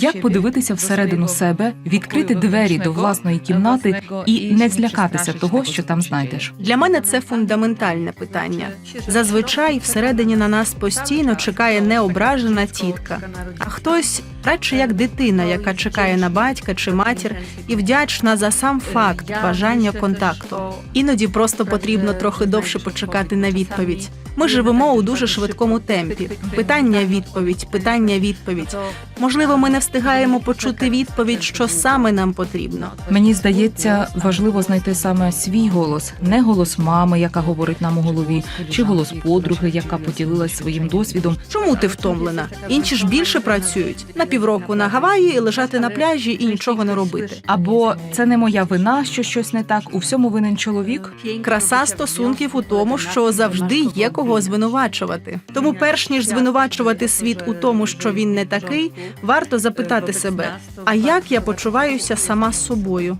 Як подивитися всередину себе, відкрити двері до власної кімнати і не злякатися того, що там знайдеш? Для мене це фундаментальне питання. Зазвичай всередині на нас постійно чекає неображена тітка, а хтось радше як дитина, яка чекає на батька чи матір і вдячна за сам факт бажання контакту. Іноді просто потрібно трохи довше почекати на відповідь. Ми живемо у дуже швидкому темпі. Питання відповідь, питання відповідь. Можливо, ми не встигаємо почути відповідь, що саме нам потрібно. Мені здається, важливо знайти саме свій голос, не голос мами, яка говорить нам у голові, чи голос подруги, яка поділилась своїм досвідом. Чому ти втомлена? Інші ж більше працюють на півроку на Гаваї і лежати на пляжі і нічого не робити. Або це не моя вина, що щось не так. У всьому винен чоловік. Краса стосунків у тому, що завжди є кого звинувачувати. Тому, перш ніж звинувачувати світ у тому, що він не такий, варто запитати себе: а як я почуваюся сама з собою?